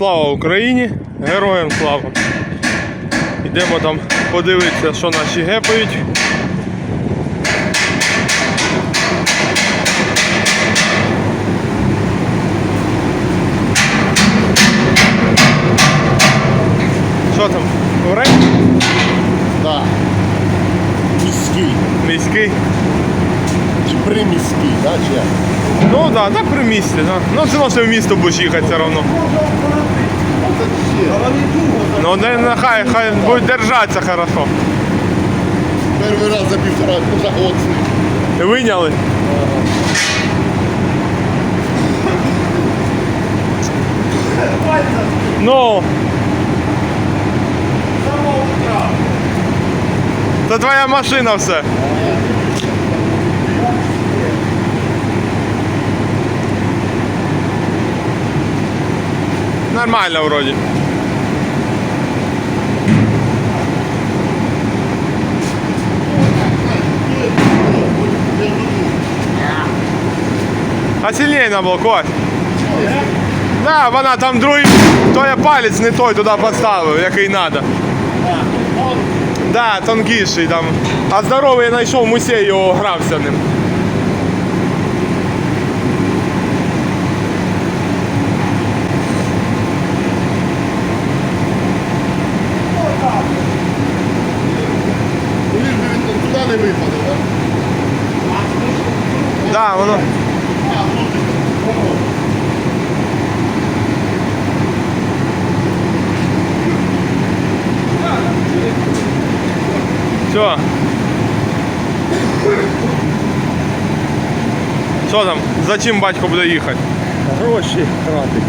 Слава Україні! Героям слава! Йдемо там подивитися, що наші гепають. Що там? Орень? Да. Міський. Міський? Чи приміський, да, чи як? Ну так, да, так при місті, да. Ну все одно, що в місто будеш їхати все одно. Ну не, не, хай, хай буде держатися хорошо. Перший раз за півтора за год. Виняли. Ну. Це твоя машина все. Нормально вроді. А сильніше на блокувати. Да, вона там другий, то я палець не той туди поставив, який треба. Да, тонкіший там. А здоровий я знайшов в музеї, його грався ним. Все. Що там? За чим батько буде їхати? Гроші тратить.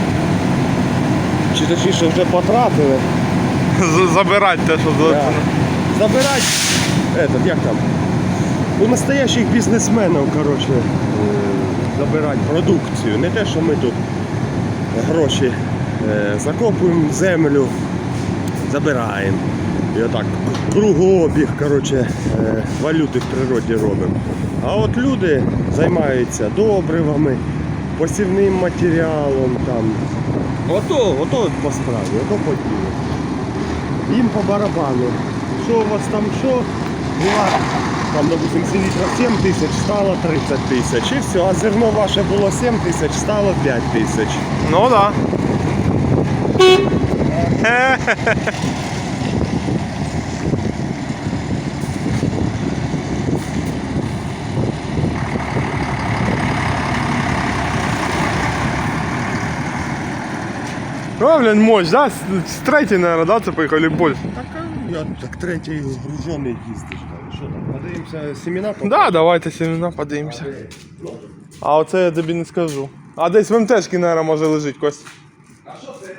Чи точніше вже потратили. Забирати те, що. Да. Забирать этот, як там? У настоящих бізнесменів, коротше, е, забирати продукцію. Не те, що ми тут гроші е, закопуємо землю, забираємо. І отак кругообіг, коротше, е, валюти в природі робимо. А от люди займаються добривами, посівним матеріалом там. Ото, ото по справі, ото по ділу. Їм по барабану. Що у вас там що? Була там, допустим, селітра 7 тисяч, стало 30 тисяч. І все, а зерно ваше було 7 тисяч, стало 5 тисяч. Ну да. Блин, мощь, да? С, с третьей, наверное, да, це поїхали більше. Так, а я так третій гружений їздиш. Що там, подивимося семена? Да, давайте семена подивимося. А оце я тобі не скажу. А десь в МТшки, наверное, може лежить Кость. А що це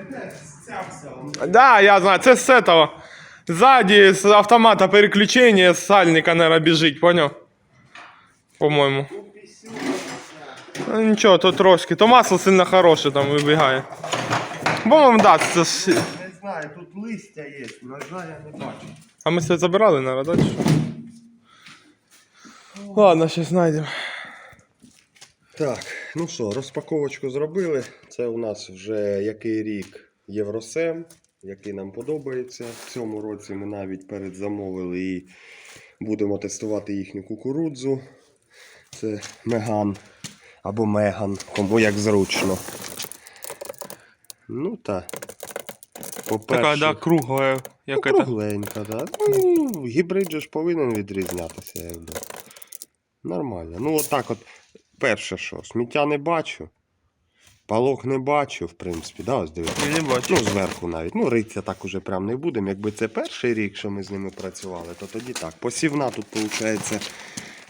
МТ? Да, я знаю, це з этого. Ззаді з автомата переключення з сальника, наверное, біжить, поняв? По-моєму. Ну, нічого, то трошки. То масло сильно хороше там вибігає. По-моєму, да, це ж... Не знаю, тут листя є, ножа я не бачу. А ми це забирали, наверное, да? Ладно, щось знайдемо. Так, ну що, розпаковочку зробили. Це у нас вже який рік Євросем, який нам подобається. В цьому році ми навіть передзамовили і будемо тестувати їхню кукурудзу. Це Меган або Меган, кому як зручно. Ну та. По-перше, Така, да, кругла, як ну, кругленька, да. Ну, гібрид же ж повинен відрізнятися, якби. Нормально. Ну, отак от. Перше що, сміття не бачу. Палок не бачу, в принципі, да, ось дивіться. Не бачу. Ну, зверху навіть. Ну, риться так уже прям не будемо. Якби це перший рік, що ми з ними працювали, то тоді так. Посівна тут виходить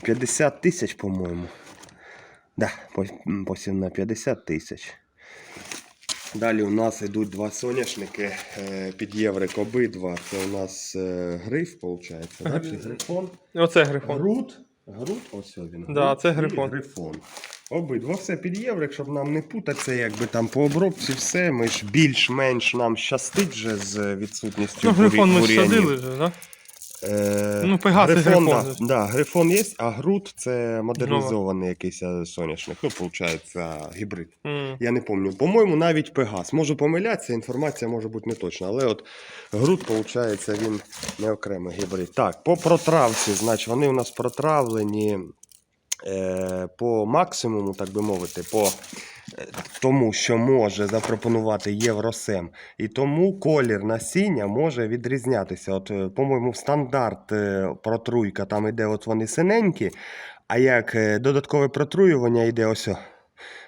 50 тисяч, по-моєму. Да, посівна 50 тисяч. Далі у нас йдуть два соняшники е, під єврик обидва. Це у нас е, гриф, виходить. Да? Чи грифон? Оце грифон. Груд. Груд, ось він. Да, Груд це і грифон. грифон. Обидва все під єврик, щоб нам не путатися, якби там по обробці все. Ми ж більш-менш нам щастить вже з відсутністю Ну, грифон ми ж садили вже, да? Е, Ну, Пегас Грифон, Грифон да, да, Грифон є, а Грут це модернізований якийсь е, соняшник. Ну, виходить, гібрид. М. Я не пам'ятаю. По-моєму, навіть Пегас. Можу помилятися, інформація може бути не точна. Але от Грут, виходить, він не окремий гібрид. Так, по протравці, значить, вони у нас протравлені е, по максимуму, так би мовити, по тому, що може запропонувати Євросем. І тому колір насіння може відрізнятися. От, е, по-моєму, стандарт е, протруйка там іде, от вони синенькі, а як е, додаткове протруювання йде ось.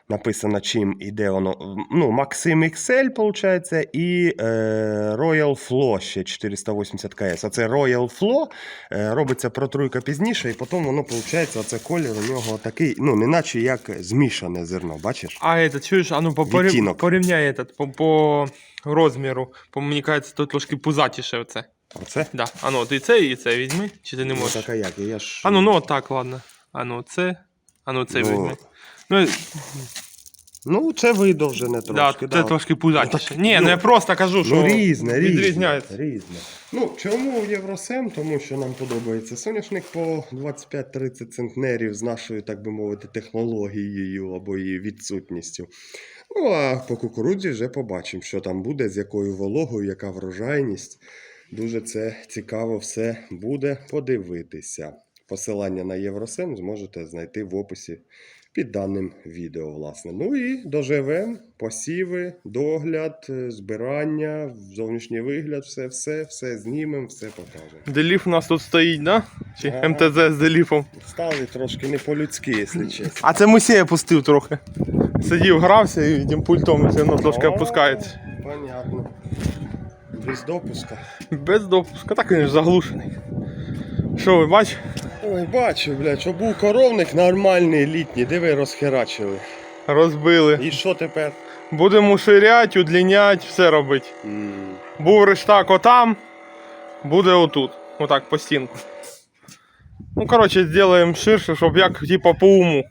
Написано, чим іде воно. Ну, Maxim XL, виходить, і е, Royal Flow ще 480 КС. Оце Royal Flow е, робиться протруйка пізніше, і потім воно виходить, оце колір у нього такий, ну, не наче як змішане зерно, бачиш? А это, чуєш, а ну по- Відтінок. порівняй этот, по, по розміру. По, мені кажеться, тут трошки пузатіше оце. Оце? Да. А ну, ти це і це візьми, чи ти не Ну, так, а як? Я ж... А ну, ну так, ладно. А ну це. А ну це Ну, візьми. Ну, Ну, це видовжене да, трошки. це трошки пузатіше. Ну, Ні, ну, ну я просто кажу, що Ну, різне, різне. відрізняється. різне. Ну, чому Євросем? Тому що нам подобається соняшник по 25-30 центнерів з нашою, так би мовити, технологією або її відсутністю. Ну, а по кукурудзі вже побачимо, що там буде, з якою вологою, яка врожайність. Дуже це цікаво все буде подивитися. Посилання на Євросем зможете знайти в описі під даним відео, власне. Ну і доживемо, посіви, догляд, е, збирання, зовнішній вигляд, все, все, все знімемо, все покажемо. Деліф у нас тут стоїть, да? Чи Ага. МТЗ з деліфом. Стали трошки не по-людськи, якщо чесно. А це Мусія пустив трохи. Сидів, грався і тим пультом все одно трошки опускається. Понятно. Без допуска. Без допуска, так він ж заглушений. Що ви бачите? Ой, бачу, блядь, що був коровник нормальний літній, диви розхерачили. Розбили. І що тепер? Будемо ширять, удлінять, все робити. М, Був рештак отам, буде отут. Отак по стінку. Ну, коротше, зробимо ширше, щоб як типа по уму.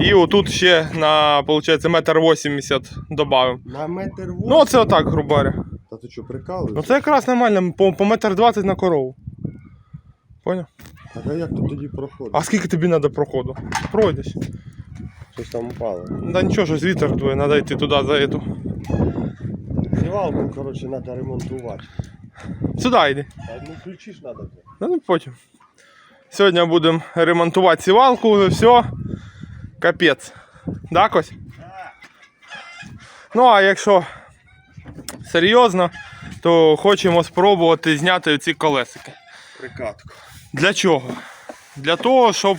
І отут ще на, виходить, метр вісімдесят додаємо. На метр восемь? Ну, оце отак, грубо говоря. Та ти що, прикалуєшся? Ну це якраз нормально, по, по метр двадцять на корову. Поняв? Так а як тут тоді проходить? А скільки тобі треба проходу? Пройдеш. Щось там упало. Да нічого, щось вітер дує, треба йти туди за эту. Зівалку, коротше, треба ремонтувати. Сюди йди. А ну ключі ж треба. Ну, ну потім. Сьогодні будемо ремонтувати сівалку, вже все. Капець. Да, Кось? Ну, а якщо серйозно, то хочемо спробувати зняти ці колесики. Прикатку. Для чого? Для того, щоб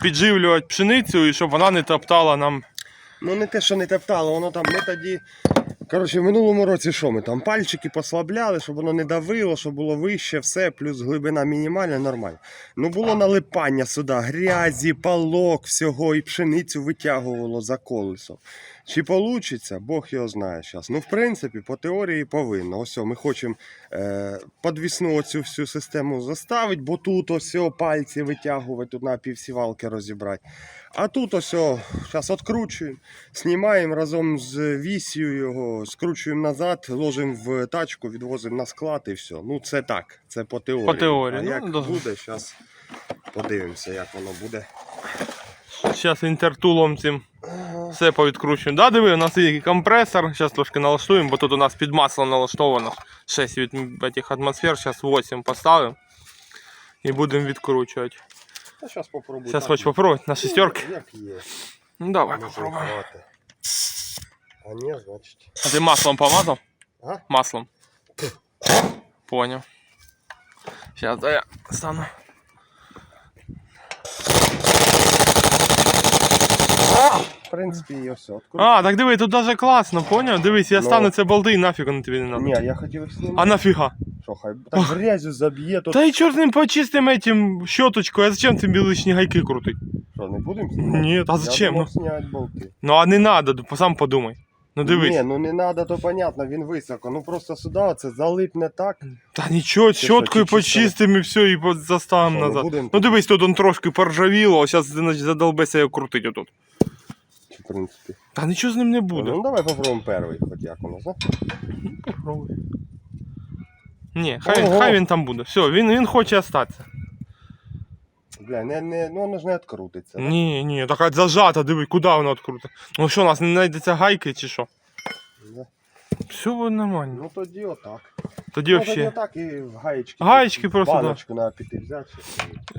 підживлювати пшеницю і щоб вона не топтала нам. Ну не те, що не топтало, воно там ми тоді. Коротше, в минулому році що ми там пальчики послабляли, щоб воно не давило, щоб було вище, все, плюс глибина мінімальна, нормально. Ну було налипання сюди, грязі, палок, всього, і пшеницю витягувало за колесо. Чи вийде, Бог його знає зараз. Ну, в принципі, по теорії повинно. Ось ми хочемо е, подвісну оцю всю систему заставити, бо тут ось пальці витягувати, тут на півсівалки розібрати. А тут ось зараз відкручуємо, знімаємо разом з вісію його, скручуємо назад, ложимо в тачку, відвозимо на склад і все. Ну це так, це по теорії. По теорії, А ну, як добре. буде, зараз подивимося, як воно буде. Зараз інтертулом цим все повідкручуємо. Да, диви, у нас є компресор. Зараз трошки налаштуємо, бо тут у нас під маслом налаштовано 6 від этих атмосфер, зараз 8 поставимо. І будемо відкручувати. Зараз попробую. Зараз так. попробувати на шестерки? Як є. Ну давай попробуємо. А ні, значить. А ти маслом помазав? А? Маслом. Понял. Сейчас я стану. В принципі, і все. А, так диви, тут даже класно, понял? Дивись, я Ну. стану це болти і нафіг вони тобі не надо. Ні, я хотів їх знімати. А нафіга? Що, хай так грязю заб'є, то Та й чорт ним почистим этим щоточкою, а зачем тобі лишні гайки крутить? що, не будемо знімати? Ні, а Я зачем? думав, Ну, зняти болти. ну а не надо, сам подумай. Ну дивись. Ні, ну не треба, то понятно, він високо. Ну просто сюди оце залипне так. Та нічого, що, щоткою чи чисто? і все, і заставимо Що, не назад. будем? Ну дивись, тут он трошки поржавіло, а зараз задолбеся його крутить отут. В принципі. Та нічого з ним не буде. Ну давай попробуємо перший, хоч як воно, знаєш? Попробуй. Ні, хай, Ого. хай він там буде. Все, він, він хоче остатися. Бля, не, не, ну воно ж не відкрутиться. Ні, ні, така зажата, диви, куди вона відкрута. Ну що, у нас не знайдеться гайки чи що? Да. Все нормально. Ну тоді отак. Тоді Ну, тоді взагалі. отак і гаєчки. Гаєчки просто, да. Баночку на піти взяти.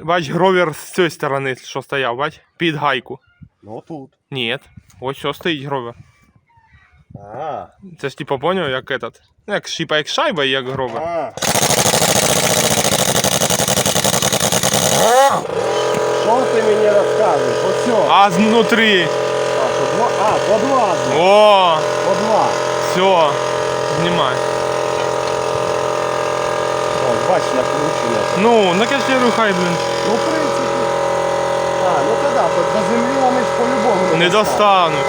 Бач, гровер з цієї сторони, що стояв, бач? Під гайку. Ну отут. Ні. Ось що стоїть гровер. А, Це ж типу поняв, як этот. Ну, Як шипа, як шайба, і як гровер. а. Що ти мені розказуєш? Оце. А знутрі. А, що два? А, по два. О, По два. все. Знімай. О, бач, накручене. Ну, на кашеру хай, блін. Ну, в принципі. А, ну тоді, до, до землі вони ж по-любому Не достануть. достануть.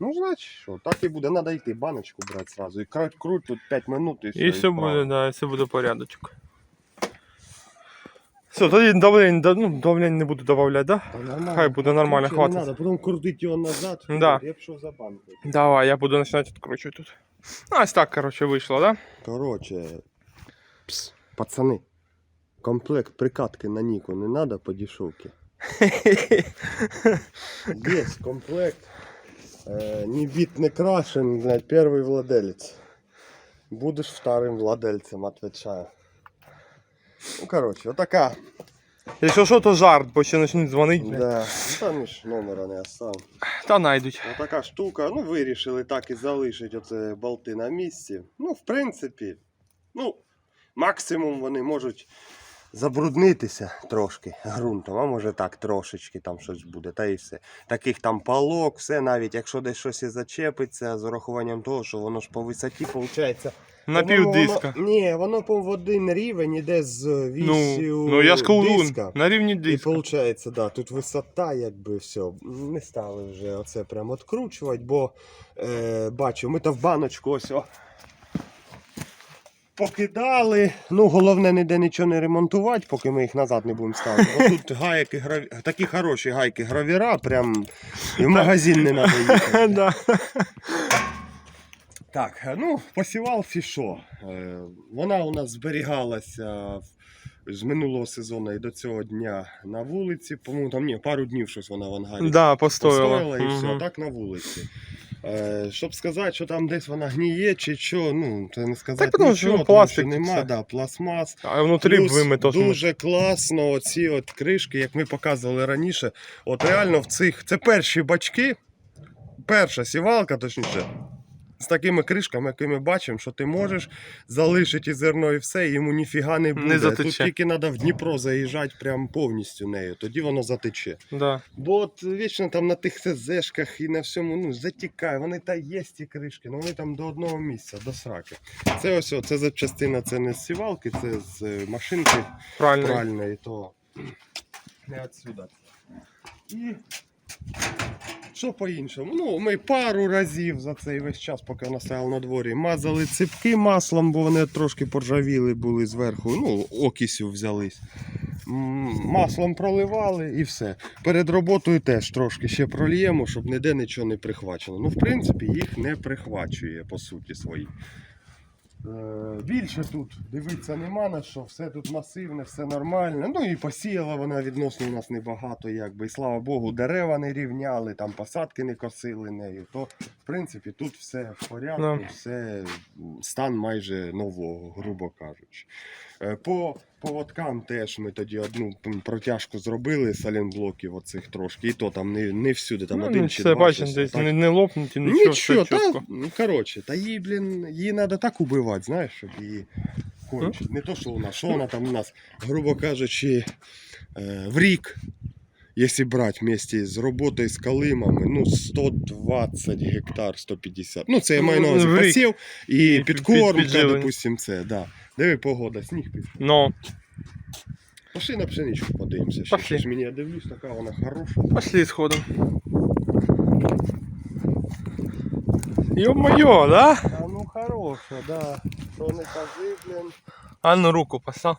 Ну, значить, що, так і буде. Надо йти баночку брати сразу. І круть, круть тут 5 минут і все. І все буде, да, і все буде порядочок. Все, тоді давлень, да, ну, давлень не буду додавати, да? Та нормально. Хай буде нормально, Круче не хватить. Надо, потім крутити його назад. Да. Я пішов за банкою. Давай, я буду починати відкручувати тут. Ну, ось так, коротше, вийшло, да? Короче, пс, пацани, комплект прикатки на Нику не надо по дешевке. Есть комплект. Э, не бит, не крашен, блядь, первый владелец. Будешь вторым владельцем, отвечаю. Ну, короче, вот такая. Якщо що, то жарт, бо ще почнуть дзвонити. Да. Ну, там ж номера не оставим. Та найдуть. Ось така штука. Ну, вирішили так і залишити оце болти на місці. Ну, в принципі, ну, максимум вони можуть забруднитися трошки ґрунтом, а може так трошечки там щось буде, та і все. Таких там палок, все, навіть якщо десь щось і зачепиться, з урахуванням того, що воно ж по висоті виходить. На пів диска. Ні, воно по в один рівень іде з Ну, ну я ж кажу, диска. на рівні І виходить, да, тут висота, якби все. Не стали вже оце прям відкручувати, бо е, бачу, ми то в баночку ось о, покидали. Ну, головне ніде нічого не ремонтувати, поки ми їх назад не будемо ставити. Бо тут гайки, граві... такі хороші гайки гравіра, прям і в магазин не треба їхати. Так, ну, посівалці що? Е, Вона у нас зберігалася з минулого сезону і до цього дня на вулиці. По-моєму, там ні, пару днів щось вона в ангарі Да, постояла. постояла і все, так на вулиці. Е, щоб сказати, що там десь вона гніє чи що, ну, це не сказати Так, тому що, нічого, ну, тому що нема, да, пластмас. А внутрі Плюс вими то що. дуже класно оці от кришки, як ми показували раніше. От реально в цих. Це перші бачки, перша сівалка, точніше. З такими кришками, які ми бачимо, що ти можеш залишити зерно і все, і йому ніфіга не буде. Тут затече. тільки треба в Дніпро заїжджати прям повністю нею, тоді воно затече. Да. Бо от вічно там на тих СЗшках і на всьому ну, затікає. Вони та є ті кришки, але вони там до одного місця, до сраки. Це ось, це запчастина, це не з сівалки, це з е, машинки Правильно. пральної, то не відсюди. І що по-іншому? Ну, ми пару разів за цей весь час, поки вона стояла на дворі, мазали ципки маслом, бо вони трошки поржавіли були зверху. Ну, окисю взялись. Маслом проливали і все. Перед роботою теж трошки ще прольємо, щоб ніде нічого не прихвачено. Ну, в принципі, їх не прихвачує по суті своїй. Е, Більше тут дивитися нема на що, все тут масивне, все нормально. Ну і посіяла вона відносно у нас небагато, якби. І слава Богу, дерева не рівняли, там посадки не косили нею. То, в принципі, тут все в порядку, все стан майже нового, грубо кажучи. Е, По поводкам теж ми тоді одну протяжку зробили салінблоків оцих трошки, і то там не, не всюди, там Ну, один ну, чи все два. бачимо, щось десь отак. не, не лопнуть і нічого, Нічого, все та, чітко. ну, коротше, та її, блін, її треба так убивати, знаєш, щоб її кончити. Не то, що вона, що вона там у нас, грубо кажучи, е, в рік, якщо брати вместе з роботою з калимами, ну 120 гектар, 150. Ну, це я маю на увазі посів і І під- підкормка, підживлення. допустим, це, да. Диви погода, сніг пішов. Ну, Пошли на пшеничку подивимося. Ще, Пошли. Щось мені я дивлюсь, така вона хороша. пошли сходом. Ё-моё, да? А ну хороша, да. Що не кажи, блін. А ну руку постав.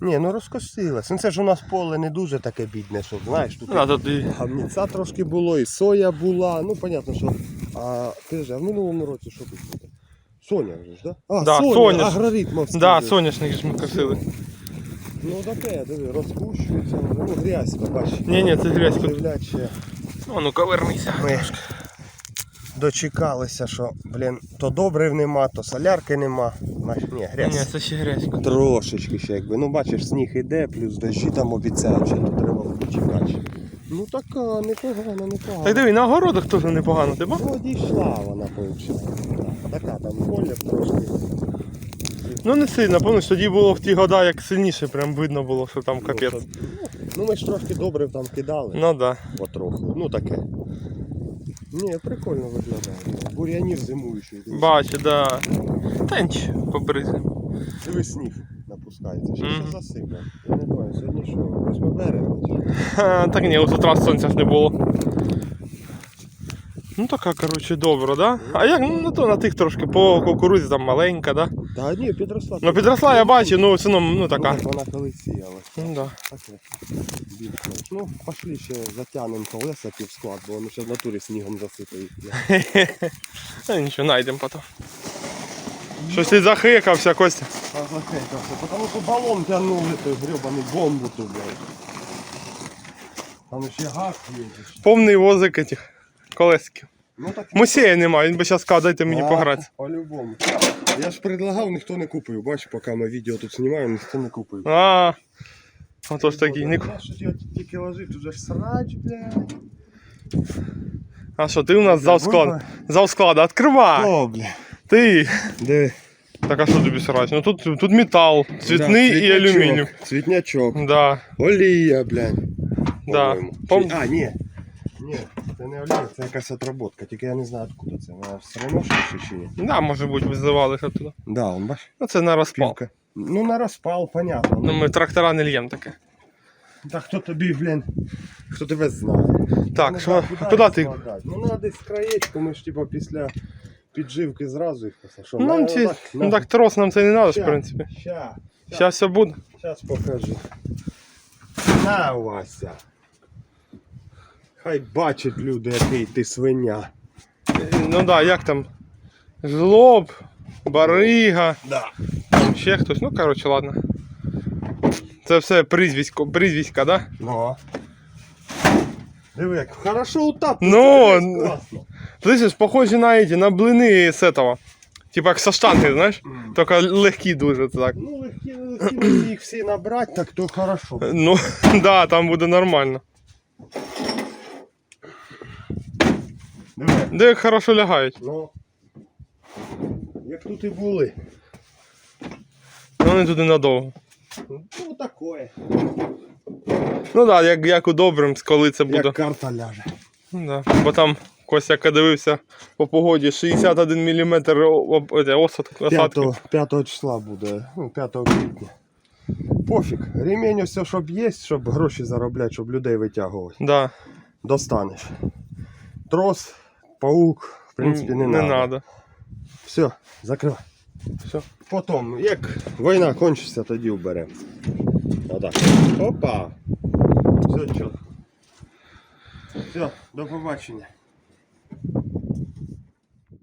Ні, ну розкосилась. Ну це ж у нас поле не дуже таке бідне, щоб знаєш, тут Ну, а тут і гамніця трошки було, і соя була. Ну, понятно, що А скажи, а в минулому році що тут буде? Соня вже ж, да? А, Да, Соня, Соня ж. Да, соняшник ж ми косили. Ну таке, диви, розпущується, вже, ну грязь, бач. Ні, ні, це грязь. О, ну ковернися. Ми дочекалися, що, блін, то добрив нема, то солярки нема. Ні, Ні, грязь. це ще грязь. Трошечки ще якби. Ну бачиш, сніг іде, плюс дощі там обіцяють, що то треба почекати. Ну така, непогана, непогана. Так диви, на огородах теж непогано, ти бачиш? Ну, дійшла вона, виходить. Така там поля трошки. Ну не сильно, пам'ятаєш, тоді було в ті года, як сильніше, прям видно було, що там Ну, капець. то- Ну ми ж трошки добре там кидали. Ну да. Потроху. Ну таке. Ні, прикольно виглядає. Бур'янів зимуючий. Бачу, да. Та нічого, побризимо. Сніг напускається. Ще Мгм. все засипе. Я не знаю, сьогодні що, 8 березня. Так ні, ось утра сонця ж не було. Ну така, коротше, добре, да? А як, ну то на тих трошки по кукурудзі там маленька, да? Та ні, підросла. Ну підросла, я бачу, ну все одно, ну така. Вона коли сіяла. Ну да. Таке. Більш-менш. Ну, пошли ще затягнемо колеса пів склад, бо вони ще в натурі снігом засипають. Та нічого, знайдемо потім. Щось ти захикався, Костя. А захекався, потому що балон тягнули той гребаний бомбу ту, блядь. Там ще газ їздиш. Повний возик этих колесиків. Ну так Мусея немає, він би зараз сказав, дайте мені А, пограти. По-любому. Я ж предлагав, ніхто не купив. Бач, поки ми відео тут знімаємо, ніхто не купив. А, отож такий. Ні... Я що тебе тільки лежить, уже ж срач, блядь. А що, ти у нас зав склад. Зав склада, відкривай! О, блядь. Ти! Де? Так а що тобі срать? Ну тут, тут метал, цвітний Да, і алюмінієв. Цвітнячок. Да, Олія, блядь. да. По-моєму. Пом... А, ні. Ні, це не олія, це якась отработка, тільки я не знаю откуда це. Вона все одно ще чи ні? Да, може бути, визивали ще туди. Да, он бач. Ну це на розпал. Пілка. Ну на розпал, понятно. Ну ми трактора не льємо таке. Та хто тобі, блін, хто тебе знає. Так, Ну, що, да, куди ти? складати? Ну на десь краєчку, ми ж типа після підживки зразу їх писав. Що, Ну, на- ці, ну так трос нам це не треба, ж, в Ща, принципі. Ща, Зараз все буде. щас покажу. На, Вася. Хай бачать люди, який ти свиня. Ну да, як там? Жлоб, барига, Да. там ще хтось. Ну, коротше, ладно. Це все прізвисько, прізвиська, да? Ну. Диви, як хорошо утап. Ну, класно. Слышиш, похожі на эти, на блини з этого. Типа як со штанги, знаєш? Тільки легкі дуже так. Ну, легкі, легкі, легкі їх всі набрати, так то хорошо. Ну, да, там буде нормально. Диви. Де як хорошо лягають. Ну. Як тут і були. Ну, Вони туди надовго. Ну, такое. Ну так, да, як, як у добрим, коли це буде. Як карта ляже. Ну, Да. Бо там Костя дивився по погоді 61 мм осадки. 5, 5 числа буде, ну, 5 квітня. Пофіг. Ремінь все, щоб є, щоб гроші заробляти, щоб людей витягувати. Да. Достанеш. Трос, паук, в принципі, не, не надо. надо. Все, закривай. Все. Потім, як війна кончиться, тоді вберемо. Отак. Опа. Все, чітко. Все, до побачення.